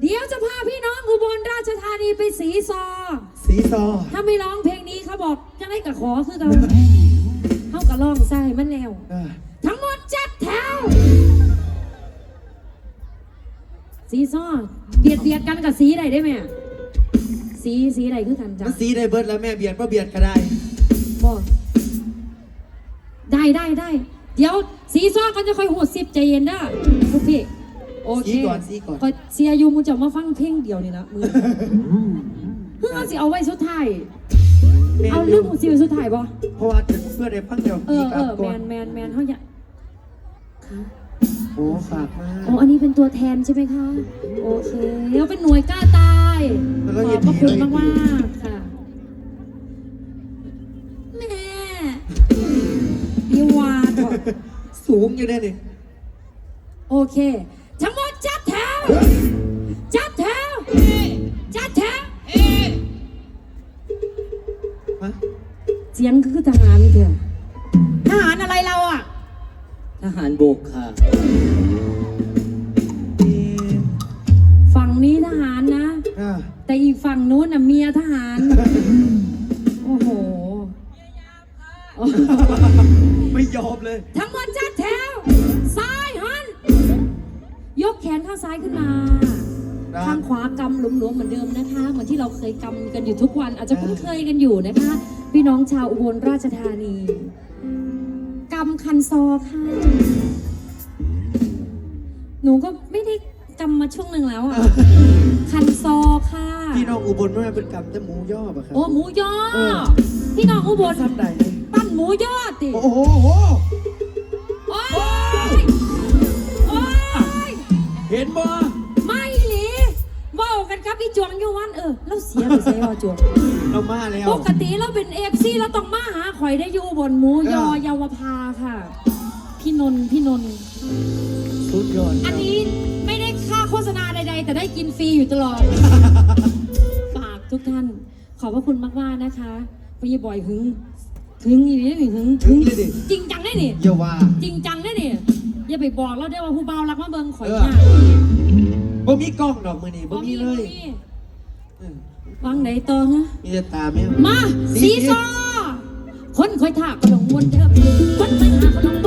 เดี๋ยวจะพาพี่น้องอุบลราชธานีไปสีซอ สีซอ ถ้าไม่ร้องเพลงนี้เขาบอกจะได้กับขอคือกันเขากับร้องใส่มันแล้ว ทั้งหมดจัดแถว สีซอเบียดเบียดกันกับสีใดได้ไหมสีสีใดคือกันจ้ะสีใดเบิร์ดแล้วแม่เบียดก็เบียดก็ได้บอกได้ได้ได้ เดี๋ยวสีซอก็จะคอยหัวสิบใจเย็นได้พวกพี่ โอเคสีก่อนสีก่อนคอยเสียอยูมูจะมาฟังเพลงเดียวนี่นะมือเพื่อเอาสิเอาไว้สุดท้ายแม่เอาเรื่องของสิไว้สุดท้ายบ่เพราะว่าเพื่อได้พังเดียวเอมีอเอกับอก่แมอนนแมนแมนเขาอยากค่ะโอ้ฝากมาอ๋ออันนี้เป็นตัวแทนใช่ไหมคะโอเคแล้วเป็นหน่วยกล้าตายแล้วขก็อบยินพระดีคุณเลยมากมากๆค่ะแม่ดีวาดบอกสูงอยู่ได้นี่โอเค สียงคือทหารเถอะทหารอะไรเราอะ ทหารบกค่ะเอ่อฝั่งนี้ทหารนะ อะแต่อีกฝั่งนู้นน่ะเมียทหาร โอ้โห ไม่ยอมเลย ทั้งหมดจัดแถว ซ้ายหัน ยกแขนข้างซ้ายขึ้นมา ครับข้างขวากำหลวมๆเหมือนเดิมนะคะ เหมือนที่เราเคยกำกันอยู่ทุกวัน อาจจะคุ้นเคยกันอยู่นะคะ พี่น้องชาวอุบลราชธานีกำคันซอค่ะ หนูก็ไม่ได้กำมาช่วงหนึ่งแล้วอะ คันซอค่ะ พี่น้องอุบลไม่เป็นกรรมแต่หมูย่อป่ะครับ โอ้หมูยอเออ พี่น้องอุบลซ้ำใดเลยปั้นหมูยอติโอ้โหโหโอ้ยโอ้ย เห็นบ่ วงอยู่วันเออเราเสียไปใส่ว่าจวงเรามาแล้ว ปกติเราเป็นเอฟซีเราต้องมาหาข่อยได้อยู่บนหมูยอเออเยาวภาค่ะ พี่นนท์พี่นนท์สุดยอดอันนี้ไม่ได้ค่าโฆษณาใดๆ แต่ได้กินฟรีอยู่ตลอด ฝากทุกท่าน ขอบพระคุณมากๆนะคะพี่บอยหึงถึงอย่างนี้นี่หึงถึงเลยดิจริงจังได้นี่อย่าว่า จริงจังได้นี่อย่าไปบอกเราได้ว่าผู้เบารักมาเบิงข่อยเออหน้าบ่มีกล้องดอกมือนี่บ่มีเลยบ่มีเออ ฟังไหนต่อฮะ มีแต่ตาแม่ มา สีซอคนคอยถากขนมวนเธอคนไปหาขนม